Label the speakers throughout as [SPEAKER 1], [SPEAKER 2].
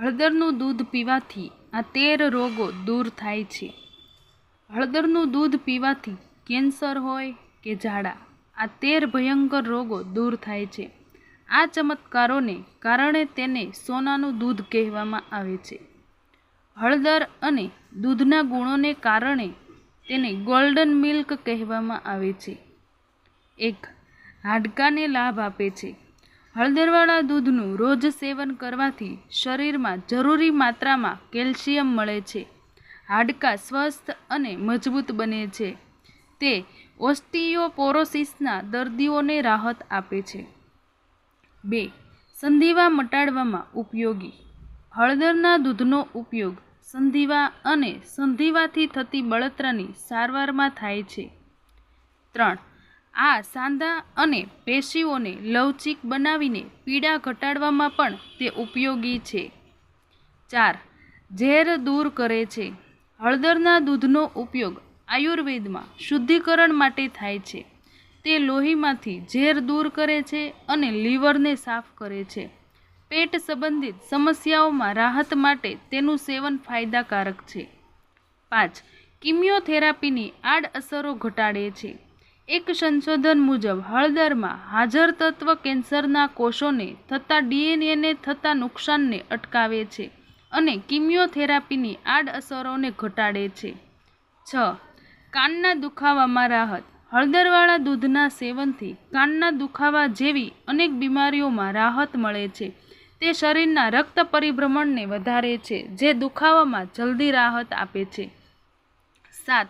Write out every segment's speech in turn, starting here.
[SPEAKER 1] હળદરનું દૂધ પીવાથી આ તેર રોગો દૂર થાય છે. હળદરનું દૂધ પીવાથી કેન્સર હોય કે ઝાડા, આ તેર ભયંકર રોગો દૂર થાય છે. આ ચમત્કારોને કારણે તેને સોનાનું દૂધ કહેવામાં આવે છે. હળદર અને દૂધના ગુણોને કારણે તેને ગોલ્ડન મિલ્ક કહેવામાં આવે છે. એક હાડકાને લાભ આપે છે. હળદરવાળા દૂધનું રોજ સેવન કરવાથી શરીરમાં જરૂરી માત્રામાં કેલ્શિયમ મળે છે. હાડકાં સ્વસ્થ અને મજબૂત બને છે. તે ઓસ્ટિયોપોરોસિસના દર્દીઓને રાહત આપે છે. બે, સંધિવા મટાડવામાં ઉપયોગી. હળદરના દૂધનો ઉપયોગ સંધિવા અને સંધિવાથી થતી બળતરાની સારવારમાં થાય છે. ત્રણ આ સાંધા અને પેશીઓને લવચીક બનાવીને પીડા ઘટાડવામાં પણ તે ઉપયોગી છે. ચાર, ઝેર દૂર કરે છે. હળદરના દૂધનો ઉપયોગ આયુર્વેદમાં શુદ્ધિકરણ માટે થાય છે. તે લોહીમાંથી ઝેર દૂર કરે છે અને લીવરને સાફ કરે છે. પેટ સંબંધિત સમસ્યાઓમાં રાહત માટે તેનું સેવન ફાયદાકારક છે. પાંચ, કિમિયોથેરાપીની આડઅસરો ઘટાડે છે. એક સંશોધન મુજબ, હળદરમાં હાજર તત્વ કેન્સરના કોષોને થતા ડીએનએને થતા નુકસાનને અટકાવે છે અને કિમિયોથેરાપીની આડઅસરોને ઘટાડે છે. છ. કાનના દુખાવામાં રાહત. હળદરવાળા દૂધના સેવનથી કાનના દુખાવા જેવી અનેક બીમારીઓમાં રાહત મળે છે. તે શરીરના રક્ત પરિભ્રમણને વધારે છે, જે દુખાવામાં જલ્દી રાહત આપે છે. સાત.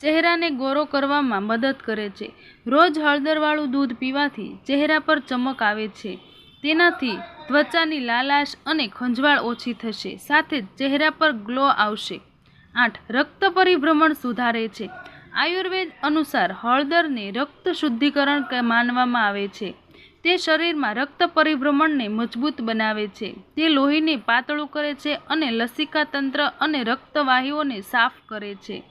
[SPEAKER 1] ચહેરાને ગોરો કરવામાં મદદ કરે છે. રોજ હળદરવાળું દૂધ પીવાથી ચહેરા પર ચમક આવે છે. તેનાથી ત્વચાની લાલાશ અને ખંજવાળ ઓછી થશે. સાથે જ ચહેરા પર ગ્લો આવશે. આઠ. રક્ત પરિભ્રમણ સુધારે છે. આયુર્વેદ અનુસાર હળદરને રક્ત શુદ્ધિકરણ માનવામાં આવે છે. તે શરીરમાં રક્ત પરિભ્રમણને મજબૂત બનાવે છે. તે લોહીને પાતળું કરે છે અને લસિકા તંત્ર અને રક્તવાહીઓને સાફ કરે છે.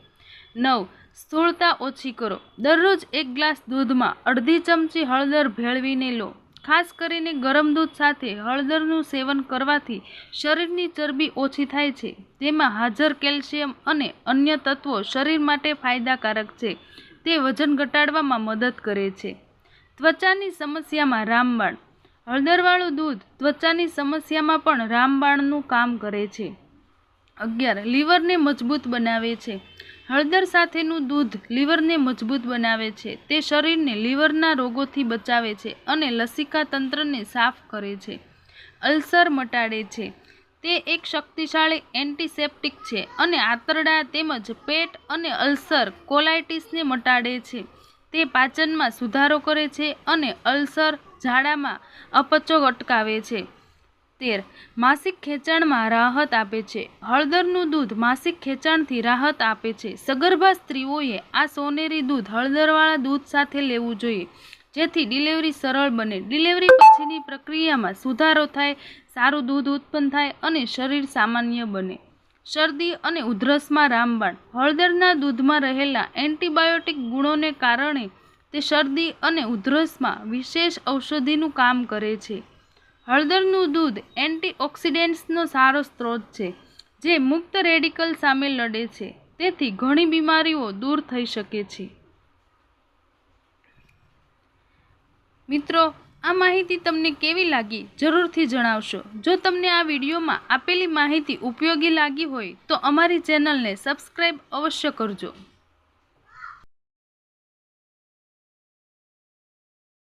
[SPEAKER 1] નવ સ્થૂળતા ઓછી કરો. દરરોજ એક ગ્લાસ દૂધમાં અડધી ચમચી હળદર ભેળવીને લો. ખાસ કરીને ગરમ દૂધ સાથે હળદરનું સેવન કરવાથી શરીરની ચરબી ઓછી થાય છે. તેમાં હાજર કેલ્શિયમ અને અન્ય તત્વો શરીર માટે ફાયદાકારક છે. તે વજન ઘટાડવામાં મદદ કરે છે. ત્વચાની સમસ્યામાં રામબાણ. હળદરવાળું દૂધ ત્વચાની સમસ્યામાં પણ રામબાણનું કામ કરે છે. અગિયાર. લીવરને મજબૂત બનાવે છે. હળદર સાથેનું દૂધ લીવરને મજબૂત બનાવે છે. તે શરીરને લીવરના રોગોથી બચાવે છે અને લસિકા તંત્રને સાફ કરે છે. અલ્સર મટાડે છે. તે એક શક્તિશાળી એન્ટિસેપ્ટિક છે અને આંતરડા તેમજ પેટ અને અલ્સર કોલાઇટિસને મટાડે છે. તે પાચનમાં સુધારો કરે છે અને અલ્સર ઝાડામાં અપચો અટકાવે છે. તેર. માસિક ખેંચાણમાં રાહત આપે છે. હળદરનું દૂધ માસિક ખેંચાણથી રાહત આપે છે. સગર્ભા સ્ત્રીઓએ આ સોનેરી દૂધ હળદરવાળા દૂધ સાથે લેવું જોઈએ, જેથી ડિલિવરી સરળ બને. ડિલિવરી પછીની પ્રક્રિયામાં સુધારો થાય, સારું દૂધ ઉત્પન્ન થાય અને શરીર સામાન્ય બને. શરદી અને ઉધરસમાં રામબાણ. હળદરના દૂધમાં રહેલા એન્ટીબાયોટિક ગુણોને કારણે તે શરદી અને ઉધરસમાં વિશેષ ઔષધિનું કામ કરે છે. હળદરનું દૂધ એન્ટીઓક્સિડન્ટ્સનો સારો સ્ત્રોત છે, જે મુક્ત રેડિકલ સામે લડે છે. તેથી ઘણી બીમારીઓ દૂર થઈ શકે છે. મિત્રો, આ માહિતી તમને કેવી લાગી જરૂરથી જણાવશો. જો તમને આ વિડીયોમાં આપેલી માહિતી ઉપયોગી લાગી હોય તો અમારી ચેનલને સબસ્ક્રાઈબ અવશ્ય કરજો.